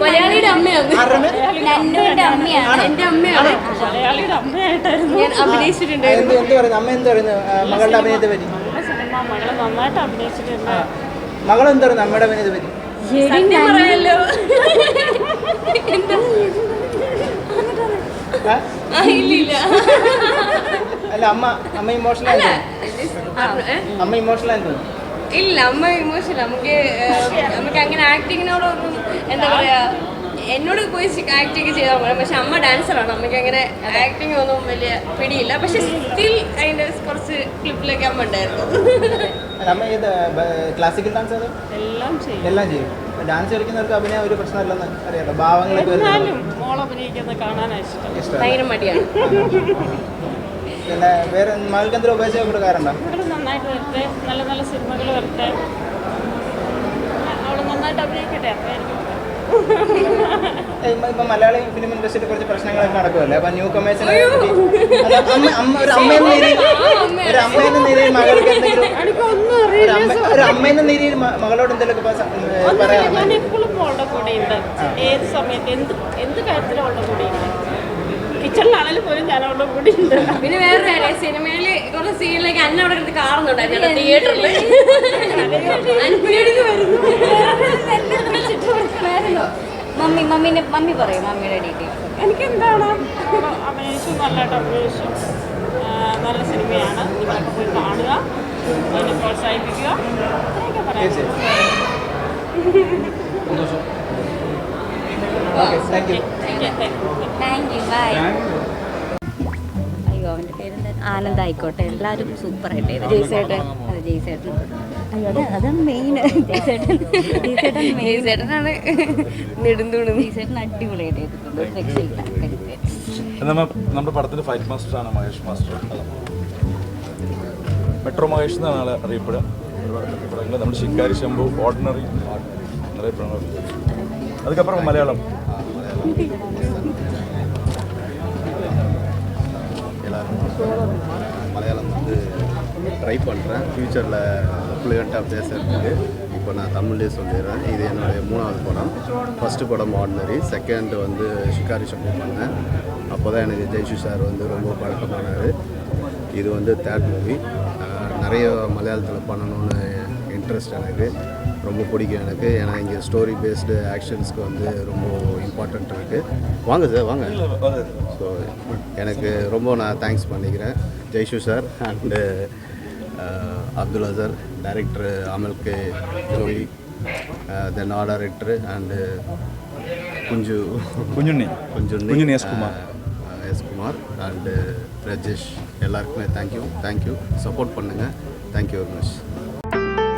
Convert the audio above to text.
മലയാളിയുടെ അമ്മയാണ്. നന്നുവിന്റെ അമ്മയാണ്. എന്റെ അമ്മയാണ്. മലയാളിയുടെ അമ്മയായിട്ടായിരുന്നു. ഞാൻ അഭിനയിച്ചിട്ടുണ്ട്. എന്ത് പറയുന്നു? അമ്മ എന്ത് പറയുന്നു? മകളുടെ അഭിനയത്തെ പറ്റി. മകൾ നന്നായിട്ട് അഭിനയിച്ചിട്ടുണ്ട്. മകൾ എന്ത് പറയുന്നു? അമ്മയുടെ അഭിനയത്തെ പറ്റി. സത്യം പറയല്ലോ എന്താ ആ? ആ, ഇല്ല ഇല്ല അല്ല അമ്മ അമ്മ ഇമോഷണൽ അല്ല അമ്മ ഇമോഷണൽ ആയിരുന്നു ഇല്ല അമ്മ ഇമോഷണൽ നമുക്ക് നമുക്ക് അങ്ങനെ ആക്ടിങ്ങിനോടൊന്നും എന്താ പറയാ എന്നോട് പോയി ആക്ടിങ് ചെയ്താൽ പോലും പക്ഷെ അമ്മ ഡാൻസറാണ് അമ്മയ്ക്ക് അങ്ങനെ ആക്ടിങ് ഒന്നും വലിയ പിടിയില്ല. പക്ഷെ സ്റ്റിൽ അതിന്റെ കുറച്ച് ക്ലിപ്പിലൊക്കെ അമ്മ ഉണ്ടായിരുന്നു. ക്ലാസിക്കൽ ഡാൻസ് എല്ലാം ചെയ്യും. എല്ലാം ചെയ്യും. ഡാൻസ് കളിക്കുന്നവർക്ക് അഭിനയം ഒരു പ്രശ്നമല്ലെന്ന് അറിയാലോ. ഭാവങ്ങളൊക്കെ കാണാനാണ് ഇഷ്ടം. ഭയങ്കര മടിയാണ്. പിന്നെ വേറെ മകൾക്ക് എന്തെങ്കിലും ഉപദേശം കൊടുക്കാറുണ്ടോ? മകൾ നന്നായിട്ട് വരട്ടെ. നല്ല നല്ല സിനിമകൾ വരട്ടെ. അവൾ നന്നായിട്ട് അഭിനയിക്കട്ടെ. ഇപ്പൊ മലയാളി ഫിലിം ഇൻഡസ്ട്രിയിൽ കുറച്ച് പ്രശ്നങ്ങളൊക്കെ നടക്കുമല്ലേ അപ്പൊ ന്യൂ കമേഴ്സിനെ അമ്മ അമ്മ ഒരു അമ്മ എന്ന നിലയിൽ ഒരു അമ്മ എന്ന നിലയിൽ മകൾക്ക് എന്തെങ്കിലും ഒരു അമ്മ ഒരു അമ്മ നിലയിൽ മ- മകളോട് എന്തെങ്കിലും ഞാൻ പറയാറുണ്ട്? എപ്പോഴും അവളുടെ കൂടെയുണ്ട്. ഏത് സമയത്ത് എന്ത് എന്ത് കാര്യത്തിലും അവളുടെ കൂടെയുണ്ട്. കിച്ചണിലാണെങ്കിലും പോലും ഞാൻ കൂടിയുണ്ട് പിന്നെ വേറെ കാര്യം സിനിമയിൽ കുറച്ച് സീനിലേക്ക് അന്ന അവിടെ കിടന്ന് കാണുന്നുണ്ടായിരുന്നു തിയേറ്ററിൽ വരുന്നു. മമ്മി മമ്മീനെ മമ്മി പറയും മമ്മിയുടെ ഡീറ്റെയിൽസ് എനിക്ക് എന്താണ് അഭിനയിച്ചു നല്ലതായിട്ട് അഭിനയിച്ചു. നല്ല സിനിമയാണ്. നിങ്ങളൊക്കെ പോയി കാണുക അതിനെ പ്രോത്സാഹിപ്പിക്കുക. പറയാം ഓക്കെ താങ്ക് യു താങ്ക് അയ്യോ അവന്റെ പേര് ആനന്ദ് ആയിക്കോട്ടെ എല്ലാവരും സൂപ്പറായിട്ട്. ജയ്സേട്ടൻ. അതെ ജയ്സേട്ടൻ. അയ്യോ അതാണ് മെയിൻ ജയ്സേട്ടൻ. ജയ്സേട്ടൻ മെയിൻ നെടുന്തൂണ്. ജയ്സേട്ടൻ അടിപൊളിയായിട്ട് നമ്മുടെ ഫൈറ്റ് മാസ്റ്റർ ആണ് മഹേഷ് മാസ്റ്റർ മെട്രോ മഹേഷ് എന്നാണ് ആളെ അറിയപ്പെടുക. നമ്മുടെ ശിക്കാരി ശംഭു ഓർഡിനറി എന്നറിയപ്പെടുന്നത് അതുക്കപ്പുറം മലയാളം. மலையாளம் எல்லாரும் மலையாளம் வந்து ட்ரை பண்ணுறேன் ஃப்யூச்சரில் ஃப்ளூயண்ட்டாக பேசுகிறதுக்கு இப்போ நான் தமிழ்லேயே சொல்லிடுறேன். இது என்னுடைய மூணாவது படம். ஃபஸ்ட்டு படம் ஆர்டினரி செகண்ட் வந்து ஷிகாரி ஷம்பு பண்ணேன். அப்போ தான் எனக்கு ஜெய்ஷு சார் வந்து ரொம்ப பழக்கமானார். இது வந்து தேர்ட் மூவி நிறைய மலையாளத்தில் பண்ணணும்னு இன்ட்ரெஸ்ட் எனக்கு. ரொம்ப பிடிக்கும் எனக்கு. ஏன்னா இங்கே ஸ்டோரி பேஸ்டு ஆக்ஷன்ஸ்க்கு வந்து ரொம்ப இம்பார்ட்டண்ட் இருக்குது வாங்க சார் வாங்க. ஸோ எனக்கு ரொம்ப நான் தேங்க்ஸ் பண்ணிக்கிறேன். Jaishu sir and Abdullah sir director Amal K Joly then R director and Kunju Kunjunni Kunjunni Kunjunni எஸ்குமார் எஸ்குமார் and Rajesh எல்லாருக்குமே தேங்க்யூ தேங்க்யூ சப்போர்ட் பண்ணுங்கள் தேங்க்யூ வெரி மச்